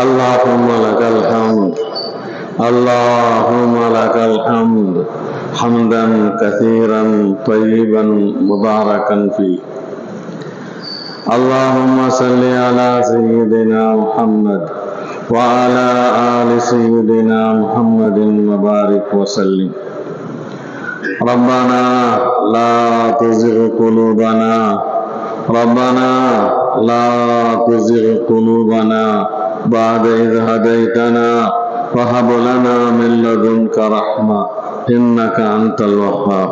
اللهم لك الحمد. اللهم لك الحمد. حمدا كثيرا طيبا مباركا فيه. اللهم صل على سيدنا محمد وعلى آل سيدنا محمد وبارك وسلم. ربنا لا تزغ قلوبنا. ربنا لا تزغ قلوبنا بعد إذ هديتنا وهب لنا من لدنك رحمة إنك أنت الوهاب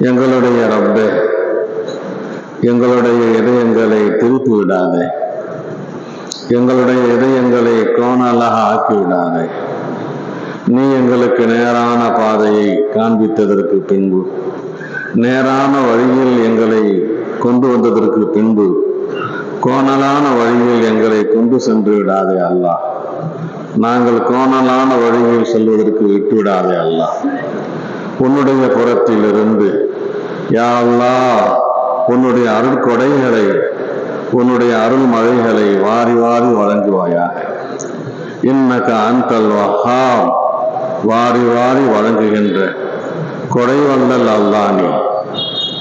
எங்களுடைய ரப்பே எங்களுடைய இதயங்களை திருப்பி விடாதே எங்களுடைய இதயங்களை கோணலாக ஆக்கி விடாதே நீ எங்களுக்கு நேரான பாதையை காண்பித்ததற்கு பின்பு நேரான வழியில் எங்களை கொண்டு வந்ததற்கு பின்பு கோணலான வழியில் எங்களை கொண்டு சென்று விடாதே அல்லாஹ். நாங்கள் கோணலான வழியில் செல்வதற்கு விட்டு விடாதே அல்லாஹ். உன்னுடைய புறத்திலிருந்து யா அல்லாஹ் உன்னுடைய அருள் கொடைகளை உன்னுடைய அருள் மழைகளை வாரி வாரி வழங்குவாயாக. இன்னக அந்தல் வஹா வாரி வாரி வழங்குகின்ற கொடை வந்தல் அல்லாஹ் நீ.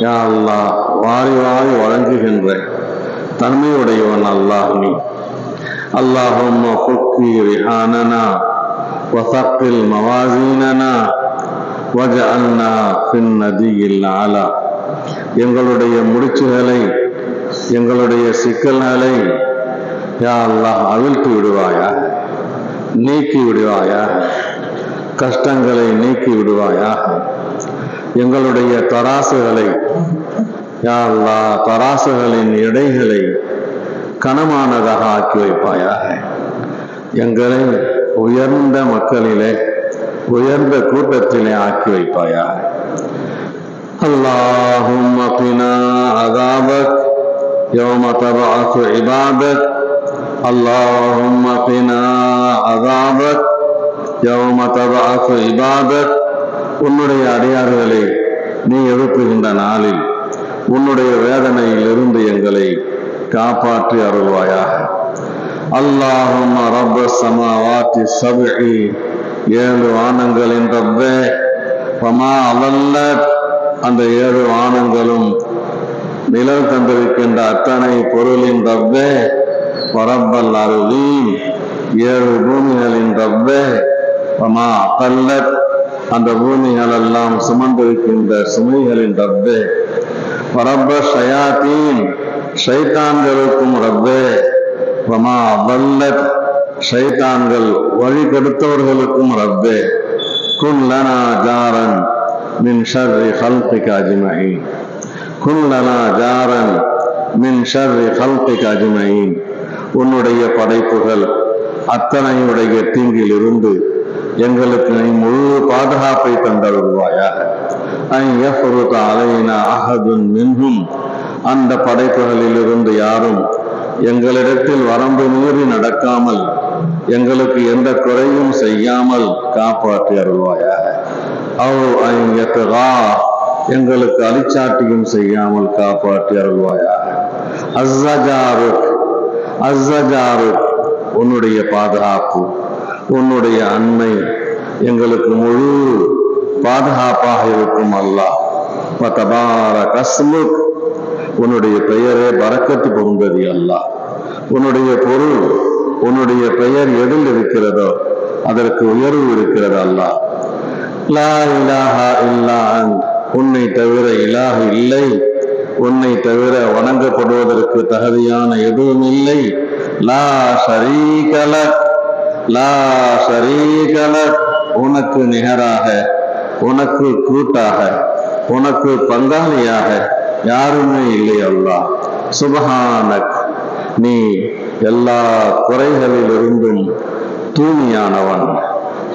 யா அல்லா வாரி வாரி வழங்குகின்ற தன்மையுடையவன் அல்லாஹுமி அல்லாஹும் ரிஹானனா வசக்கில் மவாசீனனா வஜஅல்னா ஃபின் நதியில் ஆலா எங்களுடைய முடிச்சுகளை எங்களுடைய சிக்கல்களை யா அல்லாஹ் அவிழ்த்து விடுவாயா? நீக்கி விடுவாயா? கஷ்டங்களை நீக்கி விடுவாயா? எங்களுடைய தராசுகளை யா அல்லாஹ் தராசுகளின் எடைகளை கனமானதாக ஆக்கி வைப்பாயாக எங்களை உயர்ந்த மக்களிலே உயர்ந்த கூட்டத்திலே ஆக்கி வைப்பாயாக اللهم قنا عذابك يوم تبعث عبادك اللهم قنا عذابك يوم تبعث عبادك உன்னுடைய அடியார்களை நீ எழுப்புகின்ற நாளில் உன்னுடைய வேதனையிலிருந்து எங்களை காப்பாற்றி அருள்வாயாக. அல்லாஹும் ரப்ப சமாவாத்தி சபி ஏழு வானங்களின் ரப்பே. பமா அவல்ல அந்த ஏழு வானங்களும் நிழல் தந்திருக்கின்ற அத்தனை பொருளின் ரப்பே. வரப்பல் அருளி ஏழு பூமிகளின் ரப்பே. பமா அகல்லத். அந்த பூமிகள் எல்லாம் சுமந்திருக்கின்ற சுமைகளின் ரப்பே. ரப்ப ஷயாத்தீன். ஷைத்தான்களுக்கும் ரப்பே. பமா வல்லத். ஷைத்தான்கள் வழி கெடுத்தவர்களுக்கும் ரப்பே. குன் லனா ஜாரன் மின் ஷர்ரி ஹல்பிக் அஜ்மஹி குன் லனா ஜாரன் மின் ஷர்ரி ஹல்பிக் அஜ்மஹி உன்னுடைய படைப்புகள் அத்தனையுடைய தீங்கிலிருந்து எங்களுக்கு நீ முழு பாதுகாப்பை தந்தருள்வாயாக. அஹதுன் மின்ஹும் அந்த படைப்புகளில் இருந்து யாரும் எங்களிடத்தில் வரம்பு மீறி நடக்காமல் எங்களுக்கு எந்த குறையும் செய்யாமல் காப்பாற்றி அருள்வாயாக. எங்களுக்கு அலிச்சாட்டியும் செய்யாமல் காப்பாற்றி அருள்வாயாக. அஸ்ஸஜாருக் அஸ்ஸஜாருக் உன்னுடைய பாதுகாப்பு உன்னுடைய அண்மை எங்களுக்கு முழு பாதுகாப்பாக இருக்கும் அல்லாஹ். மத்தபார அஸ்முக் உன்னுடைய பெயரே பறக்கத்து பொருந்தது அல்லாஹ். உன்னுடைய பொருள் உன்னுடைய பெயர் எதில் இருக்கிறதோ அதற்கு உயர்வு இருக்கிறது அல்லாஹ். லா இலாஹா இல்லா உன்னை தவிர இலாக இல்லை. உன்னை தவிர வணங்கப்படுவதற்கு தகுதியான எதுவும் இல்லை. லா ஷரீகலக் லா ஷரீகலக் உனக்கு நிகராக உனக்கு கூட்டாக உனக்கு பங்காளியாக யாருமே இல்லை அல்லாஹ் சுபஹானக் நீ எல்லா குறைகளிலிருந்தும் தூய்மையானவன்.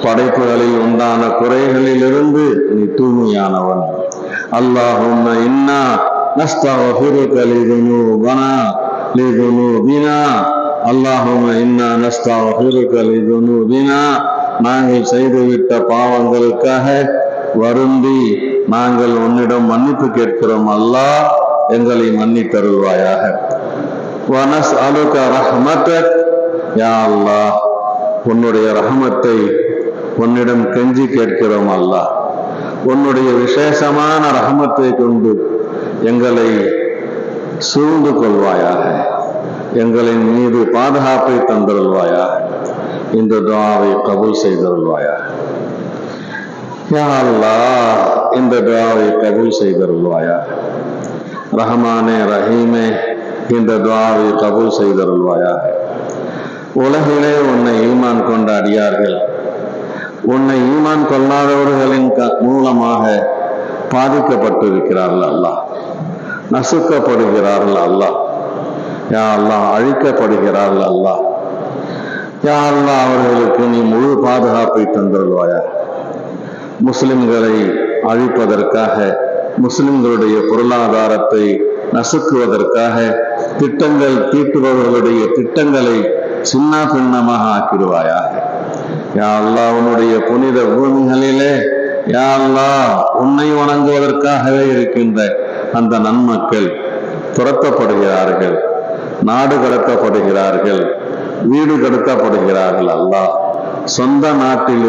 படைப்புகளில் உண்டான குறைகளிலிருந்து நீ தூய்மையானவன். அல்லாஹும் இன்னா நஸ்தஃபிருக லிதுனூபனா லிதுனூபினா. அல்லாஹும்ம இன்னா நஸ்தஃபிருக லிதுனூபினா. நாங்கள் செய்துவிட்ட பாவங்களுக்காக வருந்தி நாங்கள் உன்னிடம் மன்னிப்பு கேட்கிறோம் அல்லாஹ் எங்களை மன்னித்தருள்வாயாக. வனஸ் அலுக ரஹமத் யா அல்லாஹ் உன்னுடைய ரஹமத்தை உன்னிடம் கெஞ்சி கேட்கிறோம் அல்லாஹ். உன்னுடைய விசேஷமான ரஹமத்தை கொண்டு எங்களை சூழ்ந்து கொள்வாயாக. எங்களின் மீது பாதுகாப்பை தந்தருள்வாயாக. இந்த துவாவை கபூல் செய்தருள்வாயாக. யா இந்த துவாவை கபூல் செய்தருள்வாயா? ரஹமானே ரஹீமே இந்த துவாவை கபூல் செய்தருள்வாயா? உலகிலே உன்னை ஈமான் கொண்ட அடியார்கள் உன்னை ஈமான் கொள்ளாதவர்களின் க- மூலமாக பாதிக்கப்பட்டிருக்கிறார்கள் அல்லாஹ். நசுக்கப்படுகிறார்கள் அல்லாஹ். யா அல்லா அழிக்கப்படுகிறார்கள் அல்லாஹ். யா அல்லா அவர்களுக்கு நீ முழு பாதுகாப்பை தந்துள்வாயா முஸ்லிம்களை அழிப்பதற்காக முஸ்லிம்களுடைய பொருளாதாரத்தை நசுக்குவதற்காக திட்டங்கள் தீட்டுபவர்களுடைய திட்டங்களை சின்ன பின்னமாக ஆக்கிடுவாயாக யா உன்னுடைய புனித பூமிகளிலே யா உன்னை வணங்குவதற்காகவே இருக்கின்ற அந்த நன்மக்கள் துரத்தப்படுகிறார்கள் நாடு கடத்தப்படுகிறார்கள் வீடு கடத்தப்படுகிறார்கள் அல்லாஹ். சொந்த நாட்டில்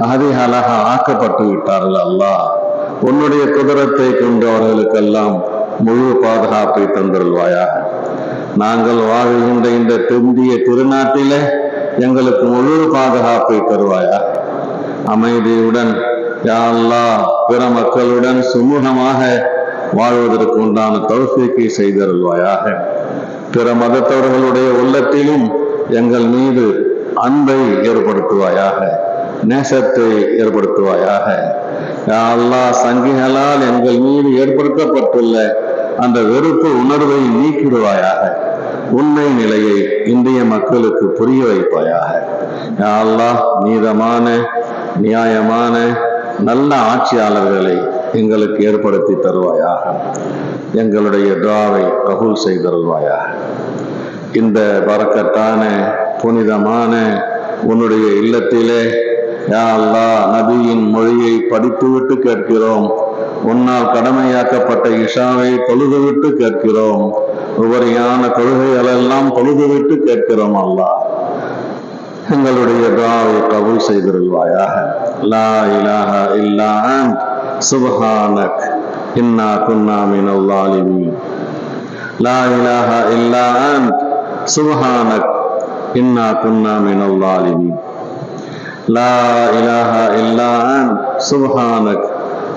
இருந்து ஆக்கப்பட்டு விட்டார்கள் அல்லாஹ் உன்னுடைய குதிரத்தை கொண்டு அவர்களுக்கெல்லாம் முழு பாதுகாப்பை தந்துள்வாயாக நாங்கள் வாழ்கின்ற இந்த திருந்திய திருநாட்டிலே எங்களுக்கு முழு பாதுகாப்பை தருவாயா அமைதியுடன் யா பிற மக்களுடன் சுமூகமாக வாழ்வதற்கு உண்டான தௌஃபீக்கை செய்தருள்வாயாக. பிற மதத்தவர்களுடைய உள்ளத்திலும் எங்கள் மீது அன்பை ஏற்படுத்துவாயாக. நேசத்தை ஏற்படுத்துவாயாக. யா அல்லாஹ் சங்கிகளால் எங்கள் மீது ஏற்படுத்தப்பட்டுள்ள அந்த வெறுப்பு உணர்வை நீக்கிடுவாயாக. உண்மை நிலையை இந்திய மக்களுக்கு புரிய வைப்பாயாக. யா அல்லாஹ் நீதமான நியாயமான நல்ல ஆட்சியாளர்களை எங்களுக்கு ஏற்படுத்தி தருவாயாக. எங்களுடைய துவாவை கபூல் செய்தருள்வாயாக இந்த பரக்கத்தான புனிதமான உன்னுடைய இல்லத்திலே யா அல்லாஹ் நபியின் மொழியை படித்துவிட்டு கேட்கிறோம். உன்னால் கடமையாக்கப்பட்ட இஷாவை தொழுதுவிட்டு கேட்கிறோம். உபரியான கொள்கைகளெல்லாம் தொழுதுவிட்டு கேட்கிறோம் அல்லாஹ். எங்களுடைய துவாவை கபூல் செய்திருவாயாக லா இலாஹ இல்லா சுபஹானக். இன்னா குன்னா மினல் ஸாலிமீன். லா இலாஹ இல்லா சுபஹானக். இன்னா குன்னா மினல் லாலிமீன் لا إله إلا أنت. سبحانك.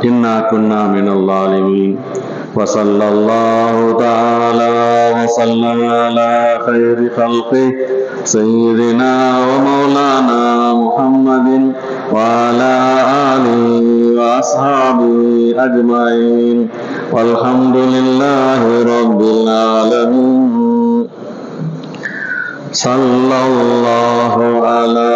إنا كنا من الظالمين. وصلى الله تعالى وسلم على خير خلقه سيدنا ومولانا محمد وعلى آله وأصحابه أجمعين. والحمد لله رب العالمين. صلى الله على